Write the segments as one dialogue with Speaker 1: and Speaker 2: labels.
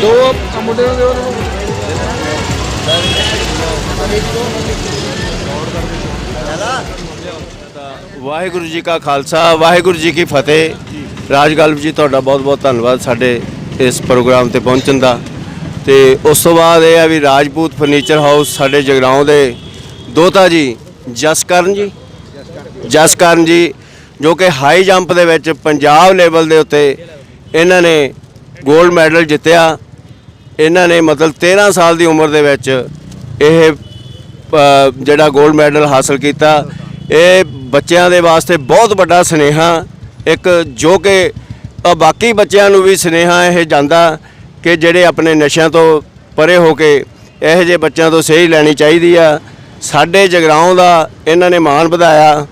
Speaker 1: ਦੋ ਮੁੰਡੇ ਨੂੰ ਦਿਓ
Speaker 2: ਵਾਹਿਗੁਰੂ ਜੀ ਕਾ ਖਾਲਸਾ ਵਾਹਿਗੁਰੂ ਜੀ ਕੀ ਫਤਿਹ। ਰਾਜਗਲਬ ਜੀ ਤੁਹਾਡਾ ਬਹੁਤ-ਬਹੁਤ ਧੰਨਵਾਦ ਸਾਡੇ ਇਸ ਪ੍ਰੋਗਰਾਮ ਤੇ ਪਹੁੰਚਣ ਦਾ। ਤੇ ਉਸ ਤੋਂ ਬਾਅਦ ਇਹ ਆ ਵੀ ਰਾਜਪੂਤ ਫਰਨੀਚਰ ਹਾਊਸ ਸਾਡੇ ਜਗਰਾਉਂ ਦੇ ਦੋਤਾ ਜੀ ਜਸਕਰਨ ਜੀ। ਜਸਕਰਨ ਜੀ, ਜੋ ਕਿ ਹਾਈ ਜੰਪ ਦੇ ਵਿੱਚ ਪੰਜਾਬ ਲੈਵਲ ਦੇ ਉੱਤੇ ਇਹਨਾਂ ਨੇ 골ਡ ਮੈਡਲ ਜਿੱਤਿਆ। ਇਹਨਾਂ ਨੇ ਮਤਲਬ 13 ਸਾਲ ਦੀ ਉਮਰ ਦੇ ਵਿੱਚ ਇਹ ਜਿਹੜਾ 골ਡ ਮੈਡਲ ਹਾਸਲ ਕੀਤਾ। ਇਹ ਬੱਚਿਆਂ ਦੇ ਵਾਸਤੇ ਬਹੁਤ ਵੱਡਾ ਸਨੇਹਾ, ਇੱਕ ਜੋ ਕਿ ਬਾਕੀ ਬੱਚਿਆਂ ਨੂੰ ਵੀ ਸਨੇਹਾ ਇਹ ਜਾਂਦਾ ਕਿ ਜਿਹੜੇ ਆਪਣੇ ਨਸ਼ਿਆਂ ਤੋਂ ਪਰੇ ਹੋ ਕੇ ਇਹੋ ਜਿਹੇ ਬੱਚਿਆਂ ਤੋਂ ਸਹੀ ਲੈਣੀ ਚਾਹੀਦੀ ਆ। ਸਾਡੇ ਜਗਰਾਉਂ ਦਾ ਇਹਨਾਂ ਨੇ ਮਾਣ ਵਧਾਇਆ।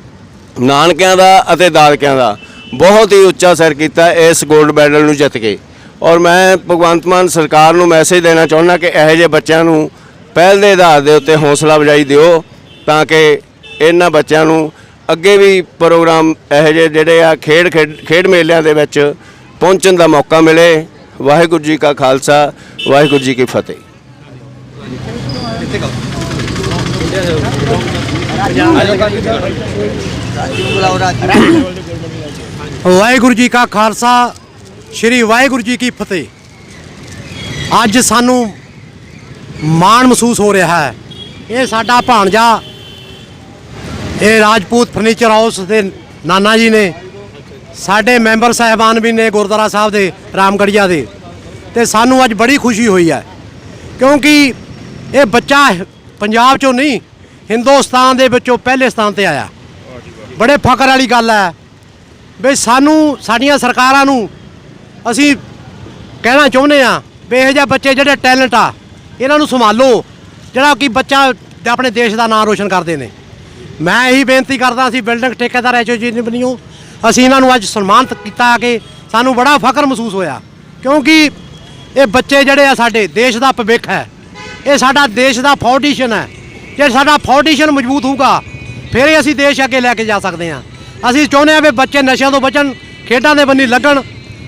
Speaker 2: ਨਾਨਕਿਆਂ ਦਾ ਅਤੇ ਦਾਦਕਿਆਂ ਦਾ ਬਹੁਤ ਹੀ ਉੱਚਾ ਸਿਰ ਕੀਤਾ ਇਸ 골ਡ ਮੈਡਲ ਨੂੰ ਜਿੱਤ ਕੇ। ਔਰ ਮੈਂ ਭਗਵੰਤ ਮਾਨ ਸਰਕਾਰ ਨੂੰ ਮੈਸੇਜ ਦੇਣਾ ਚਾਹੁੰਦਾ ਕਿ ਇਹੋ ਜਿਹੇ ਬੱਚਿਆਂ ਨੂੰ ਪਹਿਲ ਦੇ ਆਧਾਰ ਦੇ ਉੱਤੇ ਹੌਸਲਾ ਅਫਜ਼ਾਈ ਦਿਓ ਤਾਂ ਕਿ ਇਹਨਾਂ ਬੱਚਿਆਂ ਨੂੰ ਅੱਗੇ ਵੀ ਪ੍ਰੋਗਰਾਮ ਇਹੋ ਜਿਹੇ ਜਿਹੜੇ ਆ ਖੇਡ ਖੇਡ ਖੇਡ ਮੇਲਿਆਂ ਦੇ ਵਿੱਚ ਪਹੁੰਚਣ ਦਾ ਮੌਕਾ ਮਿਲੇ। ਵਾਹਿਗੁਰੂ ਜੀ ਕਾ ਖਾਲਸਾ, ਵਾਹਿਗੁਰੂ ਜੀ ਕੀ ਫਤਿਹ।
Speaker 3: ਵਾਹਿਗੁਰੂ ਜੀ ਕਾ ਖਾਲਸਾ, ਸ੍ਰੀ ਵਾਹਿਗੁਰੂ ਜੀ ਕੀ ਫਤਿਹ। ਅੱਜ ਸਾਨੂੰ ਮਾਣ ਮਹਿਸੂਸ ਹੋ ਰਿਹਾ ਹੈ। ਇਹ ਸਾਡਾ ਭਾਣਜਾ, ਇਹ ਰਾਜਪੂਤ ਫਰਨੀਚਰ ਹਾਊਸ ਦੇ ਨਾਨਾ ਜੀ ਨੇ, ਸਾਡੇ ਮੈਂਬਰ ਸਾਹਿਬਾਨ ਵੀ ਨੇ ਗੁਰਦੁਆਰਾ ਸਾਹਿਬ ਦੇ ਰਾਮਗੜੀਆ ਦੇ। ਤੇ ਸਾਨੂੰ ਅੱਜ ਬੜੀ ਖੁਸ਼ੀ ਹੋਈ ਹੈ, ਕਿਉਂਕਿ ਇਹ ਬੱਚਾ ਪੰਜਾਬ ਚੋਂ ਨਹੀਂ, ਹਿੰਦੁਸਤਾਨ ਦੇ ਵਿੱਚੋਂ ਪਹਿਲੇ ਸਥਾਨ ਤੇ ਆਇਆ। ਬੜੇ ਫਖਰ ਵਾਲੀ ਗੱਲ ਹੈ। ਵੀ ਸਾਨੂੰ, ਸਾਡੀਆਂ ਸਰਕਾਰਾਂ ਨੂੰ ਅਸੀਂ ਕਹਿਣਾ ਚਾਹੁੰਦੇ ਆ ਵੀ ਇਹੋ ਜਿਹੇ ਬੱਚੇ ਜਿਹੜੇ ਟੈਲੈਂਟ ਆ, ਇਹਨਾਂ ਨੂੰ ਸੰਭਾਲੋ, ਜਿਹੜਾ ਕਿ ਬੱਚਾ ਆਪਣੇ ਦੇਸ਼ ਦਾ ਨਾਮ ਰੋਸ਼ਨ ਕਰਦੇ ਨੇ। ਮੈਂ ਇਹੀ ਬੇਨਤੀ ਕਰਦਾ ਅਸੀਂ ਬਿਲਡਿੰਗ ਠੇਕੇਦਾਰ ਐਸੋਸੀਏਸ਼ਨ ਬਣੀਓ। ਅਸੀਂ ਇਹਨਾਂ ਨੂੰ ਅੱਜ ਸਨਮਾਨਿਤ ਕੀਤਾ ਕਿ, ਸਾਨੂੰ ਬੜਾ ਫਖਰ ਮਹਿਸੂਸ ਹੋਇਆ। ਕਿਉਂਕਿ ਇਹ ਬੱਚੇ ਜਿਹੜੇ ਆ ਸਾਡੇ, ਦੇਸ਼ ਦਾ ਭਵਿੱਖ ਹੈ। ਇਹ ਸਾਡਾ ਦੇਸ਼ ਦਾ ਫਾਊਂਡੇਸ਼ਨ ਹੈ। ਜੇ ਸਾਡਾ ਫਾਊਂਡੇਸ਼ਨ ਮਜ਼ਬੂਤ ਹੋਊਗਾ ਫਿਰ ਹੀ ਅਸੀਂ ਦੇਸ਼ ਅੱਗੇ ਲੈ ਕੇ ਜਾ ਸਕਦੇ ਹਾਂ। ਅਸੀਂ ਚਾਹੁੰਦੇ ਹਾਂ ਵੀ ਬੱਚੇ ਨਸ਼ਿਆਂ ਤੋਂ ਬਚਣ ਖੇਡਾਂ ਦੇ ਬੰਨੀ ਲੱਗਣ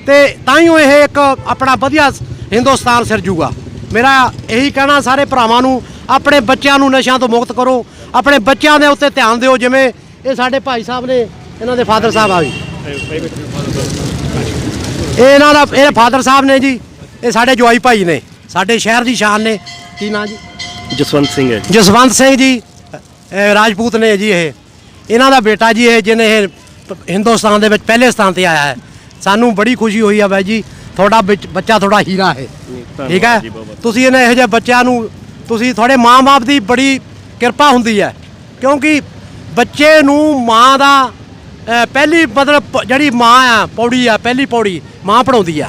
Speaker 3: ਤੇ ਤਾਂ ਹੀ ਇਹ ਇੱਕ ਆਪਣਾ ਵਧੀਆ ਹਿੰਦੁਸਤਾਨ ਸਿਰਜੂਗਾ। ਮੇਰਾ ਇਹੀ ਕਹਿਣਾ ਸਾਰੇ ਭਰਾਵਾਂ ਨੂੰ ਆਪਣੇ ਬੱਚਿਆਂ ਨੂੰ ਨਸ਼ਿਆਂ ਤੋਂ ਮੁਕਤ ਕਰੋ ਆਪਣੇ ਬੱਚਿਆਂ ਦੇ ਉੱਤੇ ਧਿਆਨ ਦਿਓ ਜਿਵੇਂ ਇਹ ਸਾਡੇ ਭਾਈ ਸਾਹਿਬ ਨੇ ਇਹਨਾਂ ਦੇ ਫਾਦਰ ਸਾਹਿਬ ਆ ਵੀ ਇਹ ਇਹਨਾਂ ਦਾ ਇਹ ਫਾਦਰ ਸਾਹਿਬ ਨੇ ਜੀ ਇਹ ਸਾਡੇ ਜਵਾਈ ਭਾਈ ਨੇ ਸਾਡੇ ਸ਼ਹਿਰ ਦੀ ਸ਼ਾਨ ਨੇ। ਕੀ ਨਾਂ ਜੀ?
Speaker 4: ਜਸਵੰਤ ਸਿੰਘ ਹੈ
Speaker 3: ਜਸਵੰਤ ਸਿੰਘ ਜੀ ਰਾਜਪੂਤ ਨੇ ਜੀ ਇਹ। ਇਹਨਾਂ ਦਾ ਬੇਟਾ ਜੀ ਇਹ, ਜਿਹਨੇ ਇਹ ਹਿੰਦੁਸਤਾਨ ਦੇ ਵਿੱਚ ਪਹਿਲੇ ਸਥਾਨ ਤੇ ਆਇਆ ਹੈ। ਸਾਨੂੰ ਬੜੀ ਖੁਸ਼ੀ ਹੋਈ ਆ ਬਾਈ ਜੀ। ਤੁਹਾਡਾ ਵਿੱਚ- ਬੱਚਾ ਤੁਹਾਡਾ ਹੀਰਾ ਹੈ। ਠੀਕ ਹੈ? ਤੁਸੀਂ ਇਹਨਾਂ ਇਹੋ ਜਿਹੇ ਬੱਚਿਆਂ ਨੂੰ, ਤੁਸੀਂ ਤੁਹਾਡੇ ਮਾਂ-ਬਾਪ ਦੀ ਬੜੀ ਕਿਰਪਾ ਹੁੰਦੀ ਹੈ। ਕਿਉਂਕਿ ਬੱਚੇ ਨੂੰ ਮਾਂ ਦਾ ਪਹਿਲੀ ਮਤਲਬ ਜਿਹੜੀ ਮਾਂ ਆ, ਪੌੜੀ ਆ, ਪਹਿਲੀ ਪੌੜੀ ਮਾਂ ਪੜਾਉਂਦੀ ਆ।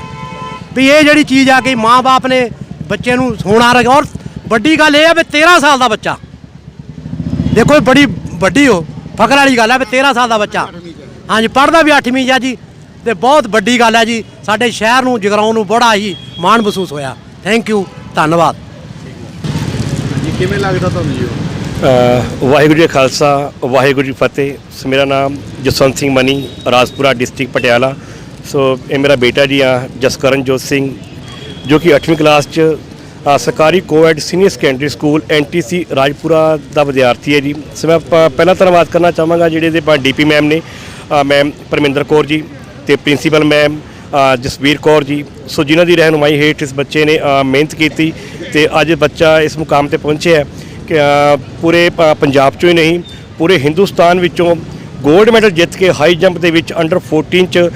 Speaker 3: ਵੀ ਇਹ ਜਿਹੜੀ ਚੀਜ਼ ਆ ਕਿ ਮਾਂ-ਬਾਪ ਨੇ ਬੱਚੇ ਨੂੰ ਹੋਣਾ ਰੱਖ ਔਰ ਵੱਡੀ ਗੱਲ ਇਹ ਆ ਵੀ 13 ਸਾਲ ਦਾ ਬੱਚਾ। ਦੇਖੋ ਇਹ ਬੜੀ ਵੱਡੀ ਹੋ ਫਖਰ ਵਾਲੀ ਗੱਲ ਹੈ ਵੀ 13 ਸਾਲ ਦਾ ਬੱਚਾ। ਹਾਂਜੀ ਪੜਦਾ ਵੀ 8ਵੀਂ ਆ ਜੀ ਤੇ ਬਹੁਤ ਵੱਡੀ ਗੱਲ ਹੈ ਜੀ ਸਾਡੇ ਸ਼ਹਿਰ ਨੂੰ ਜਗਰਾਉਂ ਨੂੰ ਬੜਾ ਹੀ ਮਾਣ ਮਹਿਸੂਸ ਹੋਇਆ। ਥੈਂਕ ਯੂ ਧੰਨਵਾਦ।
Speaker 1: ਜੀ ਕਿਵੇਂ ਲੱਗਦਾ ਤੁਹਾਨੂੰ ਜੀ
Speaker 4: ਵਾਹਿਗੁਰੂ ਜੀ ਖਾਲਸਾ ਵਾਹਿਗੁਰੂ ਜੀ ਫਤਿਹ। ਸੋ ਮੇਰਾ ਨਾਮ ਜਸਵੰਤ ਸਿੰਘ ਮਨੀ ਰਾਜਪੁਰਾ ਡਿਸਟ੍ਰਿਕਟ ਪਟਿਆਲਾ। ਸੋ ਇਹ ਮੇਰਾ ਬੇਟਾ ਜੀ ਆ ਜਸਕਰਨ ਸਿੰਘ ਜੋ ਕਿ 8ਵੀਂ ਕਲਾਸ ਚ ਸਰਕਾਰੀ coed senior secondary school NTC Rajpura ਦਾ ਵਿਦਿਆਰਥੀ ਹੈ ਜੀ। ਸੋ ਮੈਂ ਪ- ਪਹਿਲਾਂ ਧੰਨਵਾਦ ਕਰਨਾ ਚਾਹਾਂਗਾ ਜਿਹੜੇ ਦੇ ਡੀਪੀ ਮੈਮ ਨੇ। ਅ, ਮੈਮ ਪਰਮਿੰਦਰ ਕੌਰ ਜੀ ਤੇ ਪ੍ਰਿੰਸੀਪਲ ਮੈਮ ਅ, ਜਸਵੀਰ ਕੌਰ ਜੀ। ਸੋ ਜਿਨ੍ਹਾਂ ਦੀ ਰਹਿਨੁਮਾਈ ਹੇਠ ਇਸ ਬੱਚੇ ਨੇ ਅ, ਮਿਹਨਤ ਕੀਤੀ ਤੇ ਅੱਜ ਬੱਚਾ ਇਸ ਮੁਕਾਮ ਤੇ ਪਹੁੰਚਿਆ ਹੈ। ਕਿ ਅ, ਪੂਰੇ ਪ- ਪੰਜਾਬ ਚੋਂ ਹੀ ਨਹੀਂ ਪੂਰੇ ਹਿੰਦੁਸਤਾਨ ਵਿੱਚੋਂ ਗੋਲਡ ਮੈਡਲ ਜਿੱਤ ਕੇ ਹਾਈ ਜੰਪ ਦੇ ਵਿੱਚ ਅੰਡਰ 14 ਚ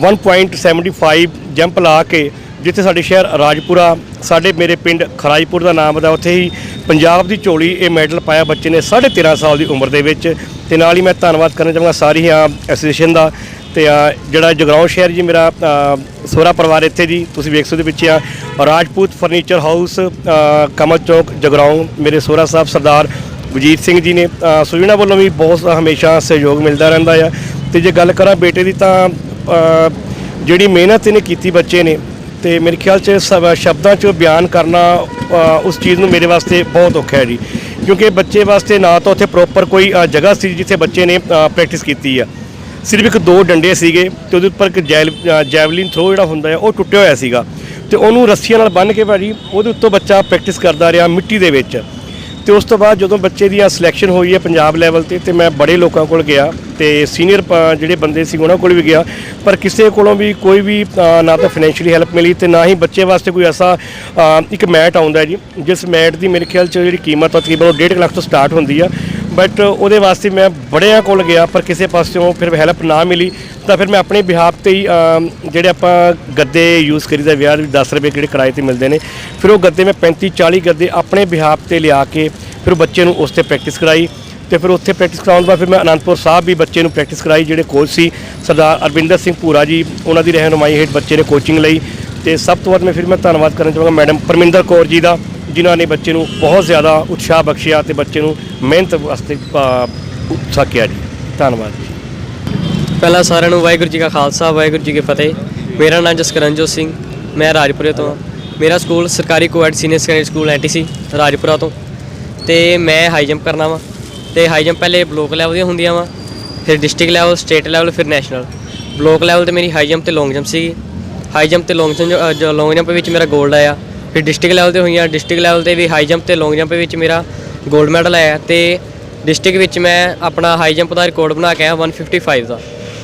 Speaker 4: 1.75 ਜੰਪ ਲਾ ਕੇ ਜਿੱਥੇ ਸਾਡੇ ਸ਼ਹਿਰ ਰਾਜਪੁਰਾ ਸਾਡੇ ਮੇਰੇ ਪਿੰਡ ਖਰਾਜਪੁਰ ਦਾ ਨਾਮ ਦਾ ਉੱਥੇ ਹੀ ਪੰਜਾਬ ਦੀ ਝੋਲੀ ਇਹ ਮੈਡਲ ਪਾਇਆ ਬੱਚੇ ਨੇ 13.5 ਸਾਲ ਦੀ ਉਮਰ ਦੇ ਵਿੱਚ। ਤੇ ਨਾਲ ਹੀ ਮੈਂ ਧੰਨਵਾਦ ਕਰਨਾ ਚਾਹਾਂਗਾ ਸਾਰੀ ਐਸੋਸੀਏਸ਼ਨ ਦਾ ਤੇ ਜਿਹੜਾ ਜਗਰਾਉਂ ਸ਼ਹਿਰ ਜੀ ਮੇਰਾ ਸੋਹਰਾ ਪਰਿਵਾਰ ਇੱਥੇ ਜੀ ਤੁਸੀਂ ਵੇਖ ਸਕਦੇ ਪਿੱਛੇ ਆ ਰਾਜਪੂਤ ਫਰਨੀਚਰ ਹਾਊਸ ਕਮਲ ਚੌਕ ਜਗਰਾਉਂ ਮੇਰੇ ਸੋਹਰਾ ਸਾਹਿਬ ਸਰਦਾਰ ਵਜੀਤ ਸਿੰਘ ਜੀ ਨੇ ਅ, ਸੋ ਇਹਨਾਂ ਵੱਲੋਂ ਵੀ ਬਹੁਤ ਹਮੇਸ਼ਾ ਸਹਿਯੋਗ ਮਿਲਦਾ ਰਹਿੰਦਾ ਆ। ਤੇ ਜੇ ਗੱਲ ਕਰਾਂ ਬੇਟੇ ਦੀ ਤਾਂ ਜਿਹੜੀ ਮਿਹਨਤ ਇਹਨੇ ਕੀਤੀ ਬੱਚੇ ਨੇ ਤੇ ਮੇਰੇ ਖਿਆਲ 'ਚ ਸਭ- ਸ਼ਬਦਾਂ 'ਚ ਬਿਆਨ ਕਰਨਾ ਉਸ ਚੀਜ਼ ਨੂੰ ਮੇਰੇ ਵਾਸਤੇ ਬਹੁਤ ਔਖਾ ਹੈ ਜੀ। ਕਿਉਂਕਿ ਬੱਚੇ ਵਾਸਤੇ ਨਾ ਤਾਂ ਉੱਥੇ ਪ੍ਰੋਪਰ ਕੋਈ ਜਗ੍ਹਾ ਸੀ ਜਿੱਥੇ ਬੱਚੇ ਨੇ ਪ੍ਰੈਕਟਿਸ ਕੀਤੀ ਆ। ਸਿਰਫ ਇੱਕ ਦੋ ਡੰਡੇ ਸੀਗੇ ਤੇ ਉਹਦੇ ਉੱਪਰ ਇੱਕ ਜੈਲ ਅ, ਜੈਵਲਿਨ ਥਰੋ ਜਿਹੜਾ ਹੁੰਦਾ ਹੈ ਉਹ ਟੁੱਟਿਆ ਹੋਇਆ ਸੀਗਾ। ਤੇ ਉਹਨੂੰ ਰੱਸੀਆਂ ਨਾਲ ਬੰਨ੍ਹ ਕੇ ਭਾਜੀ ਉਹਦੇ ਉੱਤੋਂ ਬੱਚਾ ਪ੍ਰੈਕਟਿਸ ਕਰਦਾ ਰਿਹਾ ਮਿੱਟੀ ਦੇ ਵਿੱਚ। ਤੇ ਉਸ ਤੋਂ ਬਾਅਦ ਜਦੋਂ ਬੱਚੇ ਦੀ ਆ ਸਿਲੈਕਸ਼ਨ ਹੋਈ ਹੈ ਪੰਜਾਬ ਲੈਵਲ ਤੇ ਤੇ ਮੈਂ ਬੜੇ ਲੋਕਾਂ ਕੋਲ ਗਿਆ। ਤੇ ਸੀਨੀਅਰ ਜਿਹੜੇ ਬੰਦੇ ਸੀ ਉਹਨਾਂ ਕੋਲ ਵੀ ਗਿਆ। ਪਰ ਕਿਸੇ ਕੋਲੋਂ ਵੀ ਕੋਈ ਵੀ ਨਾ ਤਾਂ ਫਾਈਨੈਂਸ਼ੀਅਲੀ ਹੈਲਪ ਮਿਲੀ ਤੇ ਨਾ ਹੀ ਬੱਚੇ ਵਾਸਤੇ ਕੋਈ ਐਸਾ ਇੱਕ ਮੈਟ ਆਉਂਦਾ ਜੀ, ਜਿਸ ਮੈਟ ਦੀ ਮੇਰੇ ਖਿਆਲ ਚ ਜਿਹੜੀ ਕੀਮਤ ਆ ਤਕਰੀਬਨ ਉਹ 1.5 ਲੱਖ ਤੋਂ ਸਟਾਰਟ ਹੁੰਦੀ ਆ। ਬਟ ਉਹਦੇ ਵਾਸਤੇ ਮੈਂ ਬੜਿਆਂ ਕੋਲ ਗਿਆ, ਪਰ ਕਿਸੇ ਪਾਸਿਓਂ ਫਿਰ ਹੈਲਪ ਨਾ ਮਿਲੀ। ਤਾਂ ਫਿਰ ਮੈਂ ਆਪਣੇ ਬਿਹਾਫ ਤੇ ਹੀ ਜਿਹੜੇ ਆਪਾਂ ਗੱਦੇ ਯੂਜ਼ ਕਰੀਦਾ ਵਿਆਹ ਦੇ 10 ਰੁਪਏ ਕਿਹੜੇ ਕਿਰਾਏ ਤੇ ਮਿਲਦੇ ਨੇ, ਫਿਰ ਉਹ ਗੱਦੇ ਮੈਂ 35 40 ਗੱਦੇ ਆਪਣੇ ਬਿਹਾਫ ਤੇ ਲਿਆ ਕੇ ਫਿਰ ਉਹ ਬੱਚੇ ਨੂੰ ਉਸ ਤੇ ਪ੍ਰੈਕਟਿਸ ਕਰਾਈ। ਤੇ ਫਿਰ ਉੱਥੇ ਪ੍ਰੈਕਟਿਸ ਕਰਾਉਣ ਤੋਂ ਬਾਅਦ ਫਿਰ ਮੈਂ ਅਨੰਦਪੁਰ ਸਾਹਿਬ ਵੀ ਬੱਚੇ ਨੂੰ ਪ੍ਰੈਕਟਿਸ ਕਰਾਈ ਜਿਹੜੇ ਕੋਚ ਸੀ ਸਰਦਾਰ ਅਰਵਿੰਦਰ ਸਿੰਘ ਭੂਰਾ ਜੀ ਉਹਨਾਂ ਦੀ ਰਹਿਨੁਮਾਈ ਹੇਠ ਬੱਚੇ ਨੇ ਕੋਚਿੰਗ ਲਈ। ਤੇ ਸਭ ਤੋਂ ਵੱਧ ਮੈਂ ਫਿਰ ਮੈਂ ਧੰਨਵਾਦ ਕਰਨਾ ਚਾਹਾਂਗਾ ਮੈਡਮ ਪਰਮਿੰਦਰ ਕੌਰ ਜੀ ਦਾ ਜਿਨ੍ਹਾਂ ਨੇ ਬੱਚੇ ਨੂੰ ਬਹੁਤ ਜ਼ਿਆਦਾ ਉਤਸ਼ਾਹ ਬਖਸ਼ਿਆ ਤੇ ਬੱਚੇ ਨੂੰ ਮਿਹਨਤ ਵਾਸਤੇ ਅ, ਉਤਸ਼ਾਹ ਕਿਹਾ ਜੀ। ਧੰਨਵਾਦ ਜੀ।
Speaker 5: ਪਹਿਲਾਂ ਸਾਰਿਆਂ ਨੂੰ ਵਾਹਿਗੁਰੂ ਜੀ ਕਾ ਖਾਲਸਾ ਵਾਹਿਗੁਰੂ ਜੀ ਕੀ ਫਤਿਹ। ਮੇਰਾ ਨਾਮ ਜਸਕਰਨਜੋਤ ਸਿੰਘ ਮੈਂ ਰਾਜਪੁਰੇ ਤੋਂ ਹਾਂ। ਮੇਰਾ ਸਕੂਲ ਸਰਕਾਰੀ coed senior secondary school NTC Rajpura ਤੋਂ। ਤੇ ਮੈਂ ਹਾਈ ਜੰਪ ਕਰਨਾ ਵਾਂ। ਤੇ ਹਾਈ ਜੰਪ ਪਹਿਲੇ ਬਲੋਕ ਲੈਵਲ ਦੀਆਂ ਹੁੰਦੀਆਂ ਵਾ, ਫਿਰ ਡਿਸਟ੍ਰਿਕਟ ਲੈਵਲ ਸਟੇਟ ਲੈਵਲ ਫਿਰ ਨੈਸ਼ਨਲ ਬਲੋਕ ਲੈਵਲ ਤੇ ਮੇਰੀ ਹਾਈ ਜੰਪ ਤੇ ਲੌਂਗ ਜੰਪ ਸੀਗੀ। ਹਾਈ ਜੰਪ ਤੇ ਲੌਂਗ ਜੰਪ ਲੌਂਗ ਜੰਪ ਵਿੱਚ ਮੇਰਾ 골ਡ ਆਇਆ। ਫਿਰ ਡਿਸਟ੍ਰਿਕਟ ਲੈਵਲ ਤੇ ਹੋਈਆਂ ਡਿਸਟ੍ਰਿਕਟ ਲੈਵਲ ਤੇ ਵੀ ਹਾਈ ਜੰਪ ਤੇ ਲੌਂਗ ਜੰਪ ਵਿੱਚ ਮੇਰਾ 골ਡ ਮੈਡਲ ਆਇਆ ਤੇ ਡਿਸਟ੍ਰਿਕਟ ਵਿੱਚ ਮੈਂ ਆਪਣਾ ਹਾਈ ਜੰਪ ਦਾ ਰਿਕਾਰਡ ਬਣਾ ਕੇ ਆਇਆ 155 ਦਾ।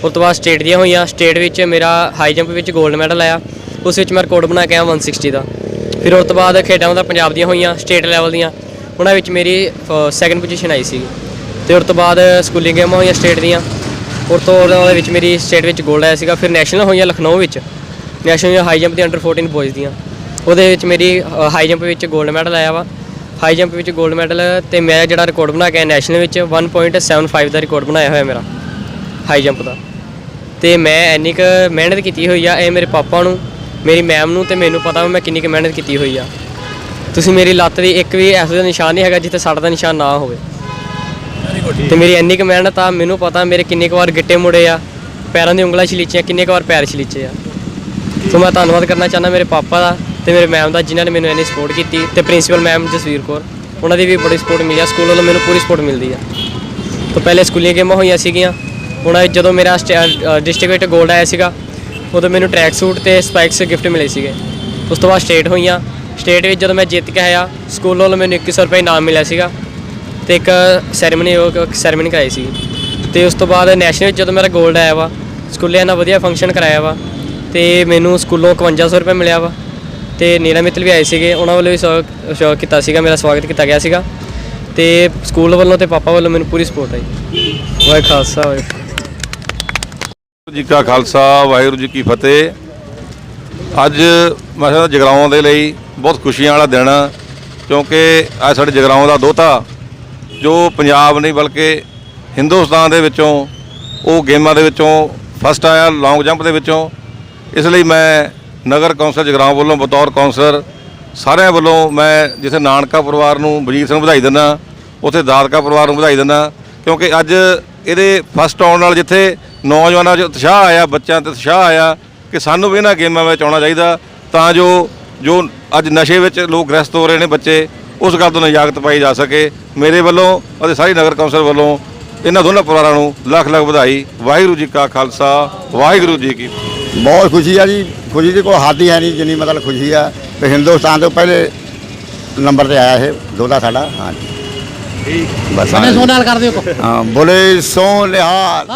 Speaker 5: ਉਸ ਤੋਂ ਬਾਅਦ ਸਟੇਟ ਦੀਆਂ ਹੋਈਆਂ ਸਟੇਟ ਵਿੱਚ ਮੇਰਾ ਹਾਈ ਜੰਪ ਵਿੱਚ 골ਡ ਮੈਡਲ ਆਇਆ, ਉਸ ਵਿੱਚ ਮੈਂ ਰਿਕਾਰਡ ਬਣਾ ਕੇ ਆਇਆ 160 ਦਾ। ਫਿਰ ਉਸ ਤੋਂ ਬਾਅਦ ਖੇਡਾਂ ਦਾ ਪੰਜਾਬ ਦੀਆਂ ਹੋਈਆਂ ਸਟੇਟ ਲੈਵਲ ਦੀਆਂ। ਉਹਨਾਂ ਵਿੱਚ ਮੇਰੀ ਸੈਕੰਡ ਪੋਜੀਸ਼ਨ ਆਈ ਸੀ। ਤੇ ਉਸ ਤੋਂ ਬਾਅਦ ਸਕੂਲਿੰਗ ਗੇਮਾਂ ਹੋਈਆਂ ਸਟੇਟ ਦੀਆਂ। ਉਸ ਤੋਂ ਉਹਦੇ ਵਿੱਚ ਮੇਰੀ ਸਟੇਟ ਵਿੱਚ ਗੋਲਡ ਆਇਆ ਸੀਗਾ। ਫਿਰ ਨੈਸ਼ਨਲ ਹੋਈਆਂ ਲਖਨਊ ਵਿੱਚ। ਨੈਸ਼ਨਲ ਹਾਈ ਜੰਪ ਦੀ ਅੰਡਰ 14 ਬॉयਜ਼ ਦੀਆਂ। ਉਹਦੇ ਵਿੱਚ ਮੇਰੀ ਹਾਈ ਜੰਪ ਵਿੱਚ ਗੋਲਡ ਮੈਡਲ ਆਇਆ ਵਾ। ਹਾਈ ਜੰਪ ਵਿੱਚ ਗੋਲਡ ਮੈਡਲ ਤੇ ਮੈਂ ਜਿਹੜਾ ਰਿਕਾਰਡ ਬਣਾ ਕੇ ਨੈਸ਼ਨਲ ਵਿੱਚ 1.75 ਦਾ ਰਿਕਾਰਡ ਬਣਾਇਆ ਹੋਇਆ ਮੇਰਾ ਹਾਈ ਜੰਪ ਦਾ। ਤੇ ਮੈਂ ਇੰਨੀ ਕੁ ਮਿਹਨਤ ਕੀਤੀ ਹੋਈ ਆ, ਇਹ ਮੇਰੇ ਪਾਪਾ ਨੂੰ, ਮੇਰੀ ਮੈਮ ਨੂੰ ਤੇ ਮੈਨੂੰ ਪਤਾ ਮੈਂ ਕਿੰਨੀ ਕੁ ਮਿਹਨਤ ਕੀਤੀ ਹੋਈ ਆ। ਤੁਸੀਂ ਮੇਰੀ ਲੱਤ ਦੀ ਇੱਕ ਵੀ ਐਸਾ ਦਾ ਨਿਸ਼ਾਨ ਨਹੀਂ ਹੈਗਾ ਜਿੱਥੇ ਸੱਟ ਦਾ ਨਿਸ਼ਾਨ ਨਾ ਹੋਵੇ। ਤੇ ਮੇਰੀ ਇੰਨੀ ਕੁ ਮਿਹਨਤ ਆ, ਮੈਨੂੰ ਪਤਾ ਮੇਰੇ ਕਿੰਨੇ ਕੁ ਵਾਰ ਗਿੱਟੇ ਮੁੜੇ ਆ, ਪੈਰਾਂ ਦੀ ਉਂਗਲਾਂ ਛਲੀਚੀਆਂ, ਕਿੰਨੇ ਕੁ ਵਾਰ ਪੈਰ ਛਲੀਚੇ ਆ। ਸੋ ਮੈਂ ਧੰਨਵਾਦ ਕਰਨਾ ਚਾਹੁੰਦਾ ਮੇਰੇ ਪਾਪਾ ਦਾ ਤੇ ਮੇਰੇ ਮੈਮ ਦਾ ਜਿਨ੍ਹਾਂ ਨੇ ਮੈਨੂੰ ਇੰਨੀ ਸਪੋਰਟ ਕੀਤੀ ਤੇ ਪ੍ਰਿੰਸੀਪਲ ਮੈਮ ਜਸਵੀਰ ਕੌਰ, ਉਹਨਾਂ ਦੀ ਵੀ ਬੜੀ ਸਪੋਰਟ ਮਿਲੀ ਆ ਸਕੂਲ ਵੱਲੋਂ ਮੈਨੂੰ ਪੂਰੀ ਸਪੋਰਟ ਮਿਲਦੀ ਆ। ਤੋਂ ਪਹਿਲੇ ਸਕੂਲੀਆਂ ਗੇਮਾਂ ਹੋਈਆਂ ਸੀਗੀਆਂ, ਹੁਣ ਜਦੋਂ ਮੇਰਾ ਡਿਸਟ੍ਰਿਕਟ ਵਿੱਚ 골ਡ ਆਇਆ ਸੀਗਾ, ਉਦੋਂ ਮੈਨੂੰ ਟਰੈਕ ਸੂਟ ਤੇ ਸਪਾਈਕਸ ਗਿਫਟ ਮਿਲੇ ਸੀਗੇ। ਉਸ ਤੋਂ ਬਾਅਦ ਸਟੇਟ ਹੋਈਆਂ ਸਟੇਟ ਵਿੱਚ ਜਦੋਂ ਮੈਂ ਜਿੱਤ ਕੇ ਆਇਆ ਸਕੂਲ ਵੱਲੋਂ ਮੈਨੂੰ 2100 ਰੁਪਏ ਇਨਾਮ ਮਿਲਿਆ ਸੀਗਾ ਤੇ ਇੱਕ ਸੈਰੇਮਨੀ ਉਹ ਸੈਰੇਮਨੀ ਕਰਾਈ ਸੀ। ਤੇ ਉਸ ਤੋਂ ਬਾਅਦ ਨੈਸ਼ਨਲ ਵਿੱਚ ਜਦੋਂ ਮੇਰਾ 골ਡ ਆਇਆ ਵਾ ਸਕੂਲੇ ਨਾਲ ਵਧੀਆ ਫੰਕਸ਼ਨ ਕਰਾਇਆ ਵਾ, ਤੇ ਮੈਨੂੰ ਸਕੂਲੋਂ 5100 ਰੁਪਏ ਮਿਲਿਆ ਵਾ। ਤੇ ਨੀਰਾ ਮਿੱਤਲ ਵੀ ਆਏ ਸੀਗੇ, ਉਹਨਾਂ ਵੱਲੋਂ ਵੀ ਸ਼ੌਕ ਸਵਾਗਤ ਕੀਤਾ ਸੀਗਾ, ਮੇਰਾ ਸਵਾਗਤ ਕੀਤਾ ਗਿਆ ਸੀਗਾ। ਤੇ ਸਕੂਲ ਵੱਲੋਂ ਤੇ ਪਾਪਾ ਵੱਲੋਂ ਮੈਨੂੰ ਪੂਰੀ ਸਪੋਰਟ ਆਈ। ਵਾਹਿ ਖਾਲਸਾ
Speaker 1: ਵਾਹਿਗੁਰੂ ਜੀ ਕਾ ਖਾਲਸਾ, ਵਾਹਿਗੁਰੂ ਜੀ ਕੀ ਫਤਿਹ। ਅੱਜ ਮੈਂ ਸਮਝਦਾ ਜਗਰਾਉਂ ਦੇ ਲਈ ਬਹੁਤ ਖੁਸ਼ੀਆਂ ਵਾਲਾ ਦਿਨ ਆ, ਕਿਉਂਕਿ ਅੱਜ ਸਾਡੇ ਜਗਰਾਉਂ ਦਾ ਦੋਤਾ ਜੋ ਪੰਜਾਬ ਨਹੀਂ ਬਲਕਿ ਹਿੰਦੁਸਤਾਨ ਦੇ ਵਿੱਚੋਂ ਉਹ ਗੇਮਾਂ ਦੇ ਵਿੱਚੋਂ ਫਸਟ ਆਇਆ ਲੌਂਗ ਜੰਪ ਦੇ ਵਿੱਚੋਂ। ਇਸ ਲਈ ਮੈਂ ਨਗਰ ਕੌਂਸਲ ਜਗਰਾਉਂ ਵੱਲੋਂ ਬਤੌਰ ਕੌਂਸਲਰ ਸਾਰਿਆਂ ਵੱਲੋਂ ਮੈਂ ਜਿੱਥੇ ਨਾਨਕਾ ਪਰਿਵਾਰ ਨੂੰ ਵਜੀਰ ਸਿੰਘ ਨੂੰ ਵਧਾਈ ਦਿੰਦਾ ਉੱਥੇ ਦਾਦਕਾ ਪਰਿਵਾਰ ਨੂੰ ਵਧਾਈ ਦਿੰਦਾ ਕਿਉਂਕਿ ਅੱਜ ਇਹਦੇ ਫਸਟ ਆਉਣ ਨਾਲ ਜਿੱਥੇ ਨੌਜਵਾਨਾਂ 'ਚ ਉਤਸ਼ਾਹ ਆਇਆ ਬੱਚਿਆਂ 'ਤੇ ਉਤਸ਼ਾਹ ਆਇਆ ਕਿ ਸਾਨੂੰ ਵੀ ਇਹਨਾਂ ਗੇਮਾਂ ਵਿੱਚ ਆਉਣਾ ਚਾਹੀਦਾ ਤਾਂ ਜੋ ਜੋ ਅੱਜ ਨਸ਼ੇ ਵਿੱਚ ਲੋਕ ਗ੍ਰਸਤ ਹੋ ਰਹੇ ਨੇ ਬੱਚੇ ਉਸ ਗੱਲ ਤੋਂ ਨਿਜਾਗਤ ਪਾਈ ਜਾ ਸਕੇ। ਮੇਰੇ ਵੱਲੋਂ ਅਤੇ ਸਾਰੀ ਨਗਰ ਕੌਂਸਲ ਵੱਲੋਂ ਇਹਨਾਂ ਦੋਨਾਂ ਪਰਿਵਾਰਾਂ ਨੂੰ ਲੱਖ ਲੱਖ ਵਧਾਈ। ਵਾਹਿਗੁਰੂ ਜੀ ਕਾ ਖਾਲਸਾ ਵਾਹਿਗੁਰੂ ਜੀ ਕੀ।
Speaker 6: ਬਹੁਤ ਖੁਸ਼ੀ ਆ ਜੀ। ਖੁਸ਼ੀ ਦੀ ਕੋਈ ਹੱਦ ਹੀ ਹੈ ਨਹੀਂ ਜਿੰਨੀ ਮਤਲਬ ਖੁਸ਼ੀ ਆ। ਤੇ ਹਿੰਦੁਸਤਾਨ ਤੋਂ ਪਹਿਲੇ ਨੰਬਰ ਤੇ ਆਇਆ ਇਹ ਦੋਦਾ ਸਾਡਾ। ਹਾਂਜੀ ਬਸ
Speaker 3: ਸਾਡੇ ਸੋਨ ਨਾਲ ਕਰ ਦਿਓ।
Speaker 6: ਹਾਂ ਬੋਲੇ ਸੋ
Speaker 3: ਅਕਾਲ।